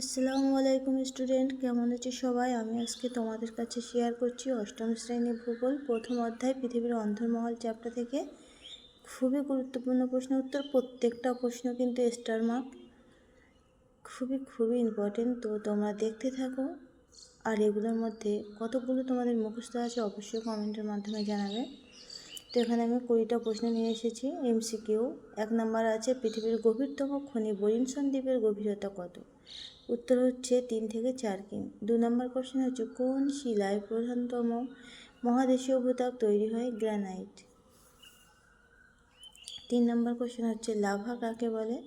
আসসালামু আলাইকুম স্টুডেন্ট, কেমন আছো সবাই? আমি আজকে তোমাদের কাছে শেয়ার করছি অষ্টম শ্রেণি ভূগোল, প্রথম অধ্যায়, পৃথিবীর অন্তর্মহল চ্যাপ্টার থেকে। খুবই গুরুত্বপূর্ণ প্রশ্ন উত্তর, প্রত্যেকটা প্রশ্ন কিন্তু স্টার মার্ক খুবই খুবই ইম্পর্টেন্ট তো তোমরা দেখতে থাকো। আর এগুলোর মধ্যে কতগুলো তোমাদের মুখস্থ আছে অবশ্যই কমেন্টের মাধ্যমে জানাবে। তো এখানে আমি কুড়িটা প্রশ্ন নিয়ে এসেছি। এমসিকিউ এক নাম্বার আছে, পৃথিবীর গভীরতম খনি বরিনসন দ্বীপের গভীরতা কত? উত্তর হচ্ছে তিন থেকে চার কিমি। দু নম্বর কোশ্চেন হচ্ছে, কোন শিলায় প্রধানতম মহাদেশীয় ভূতাপ তৈরি হয়? গ্রানাইট। তিন নম্বর কোশ্চেন হচ্ছে, লাভা কাকে বলে?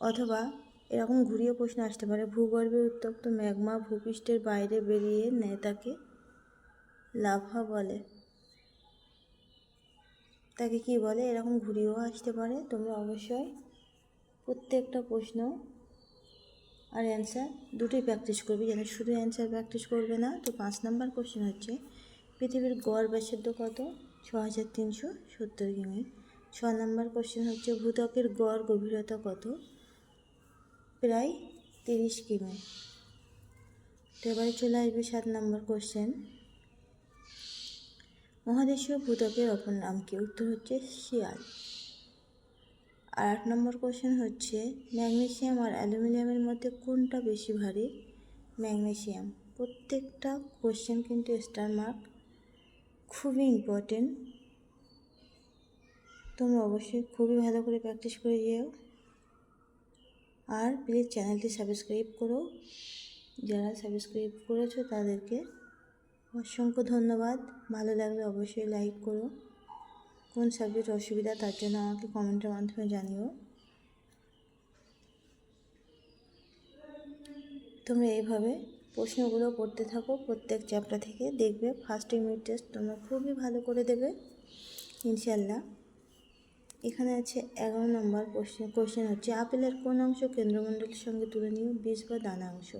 অথবা এরকম ঘুরিয়ে প্রশ্ন আসতে পারে, ভূগর্ভে উত্তপ্ত ম্যাগমা ভূপৃষ্ঠের বাইরে বেরিয়ে নেয় তাকে লাভা বলে। তাকে কি বলে? এরকম ঘুরিয়েও আসতে পারে। তোমরা অবশ্যই প্রত্যেকটা প্রশ্ন আর অ্যান্সার দুটোই প্র্যাকটিস করবে যেন শুধু অ্যান্সার প্র্যাকটিস করবে না, তো পাঁচ নাম্বার কোশ্চেন হচ্ছে, পৃথিবীর গড় ব্যাসার্ধ কত? ছ হাজার তিনশো সত্তর কিমি। ছ নাম্বার কোশ্চেন হচ্ছে ভূতকের গড় গভীরতা কত? প্রায় তিরিশ কিমি। তো এবারে চলে আসবে সাত নাম্বার কোশ্চেন মহাদেশীয় ভূতকের অপর নাম কি? উত্তর হচ্ছে শিয়াল। আর আট নম্বর কোশ্চেন হচ্ছে ম্যাগনেসিয়াম আর অ্যালুমিনিয়ামের মধ্যে কোনটা বেশি ভারী? ম্যাগনেসিয়াম প্রত্যেকটা কোশ্চেন কিন্তু স্টার মার্ক খুবই ইম্পর্টেন্ট তোমরা অবশ্যই খুবই ভালো করে প্র্যাকটিস করে যেও। আর প্লিজ চ্যানেলটি সাবস্ক্রাইব করো। যারা সাবস্ক্রাইব করেছ তাদেরকে অসংখ্য ধন্যবাদ। ভালো লাগলে অবশ্যই লাইক করো। কোন সাবজেক্ট অসুবিধা, তার জন্য আমাকে কমেন্টের মাধ্যমে জানিও। তোমরা এইভাবে প্রশ্নগুলো পড়তে থাকো প্রত্যেক চ্যাপ্টার থেকে। দেখবে ফার্স্ট ইউনিট টেস্ট তোমরা খুবই ভালো করে দেবে ইনশাল্লাহ এখানে আছে এগারো নম্বর কোশ্চেন কোশ্চেন হচ্ছে, আপেলের কোন অংশ কেন্দ্রমণ্ডলের সঙ্গে তুলে নিও বীজ বা দানা অংশ?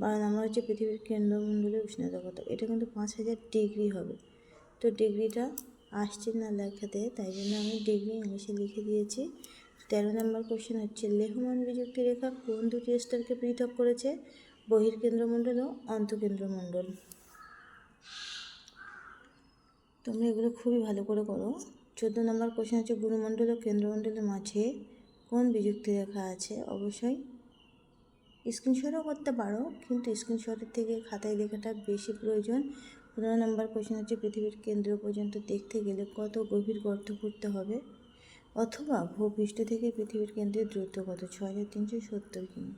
বারো নম্বর হচ্ছে পৃথিবীর কেন্দ্রমণ্ডলের উষ্ণতা কত? এটা কিন্তু পাঁচ হাজার ডিগ্রি হবে। তো ডিগ্রিটা আসছে না লেখাতে, তাই জন্য আমি ডিগ্রি ইংলিশে লিখে দিয়েছি। তেরো নম্বর কোশ্চেন হচ্ছে, লেহমান বিযুক্তি রেখা কোন দুটি স্তরকে পৃথক করেছে? বহির্কেন্দ্রমণ্ডল ও অন্তঃকেন্দ্রমণ্ডল। তোমরা এগুলো খুবই ভালো করে করো। চোদ্দ নম্বর কোশ্চেন হচ্ছে গুরুমণ্ডল ও কেন্দ্রমণ্ডলের মাঝে কোন বিযুক্তি রেখা আছে? অবশ্যই স্ক্রিনশটও করতে পারো, কিন্তু স্ক্রিনশটের থেকে খাতায় লেখাটা বেশি প্রয়োজন। পনেরো নম্বর কোশ্চেন হচ্ছে, পৃথিবীর কেন্দ্র পর্যন্ত দেখতে গেলে কত গভীর গর্ত করতে হবে? অথবা ভূপৃষ্ঠ থেকে পৃথিবীর কেন্দ্রের দূরত্ব কত? ছ হাজার তিনশো সত্তর কিমি।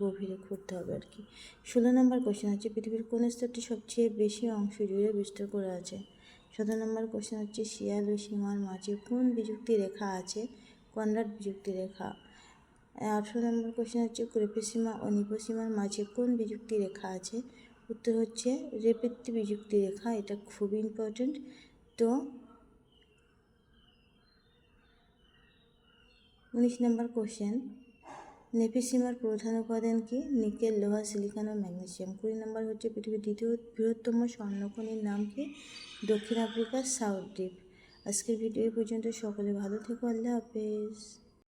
গভীরে খুঁড়তে হবে আর কি। ষোলো নম্বর কোশ্চেন হচ্ছে, পৃথিবীর কোন স্তরটি সবচেয়ে বেশি অংশ জুড়ে বিস্তার করে আছে? সতেরো নম্বর কোশ্চেন হচ্ছে, শিয়াল ও সীমার মাঝে কোন বিযুক্তি রেখা আছে? কনরাড বিযুক্তি রেখা। আঠেরো নম্বর কোশ্চেন হচ্ছে ক্রেপসীমা ও নিপসীমার মাঝে কোন বিযুক্তি রেখা আছে? উত্তর হচ্ছে রেপিত্তি বিযুক্তি রেখা, এটা খুবই ইম্পর্টেন্ট তো উনিশ নম্বর কোশ্চেন নেপিসিমার প্রধান উপাদান কি? নিকেল, লোহা, সিলিকন ও ম্যাগনেসিয়াম। কুড়ি নম্বর হচ্ছে পৃথিবীর দ্বিতীয় বৃহত্তম স্বর্ণখনির নাম কি? দক্ষিণ আফ্রিকার সাউথ দ্বীপ। আজকের ভিডিও পর্যন্ত সকলে ভালো থেকো, আল্লাহ হাফেজ।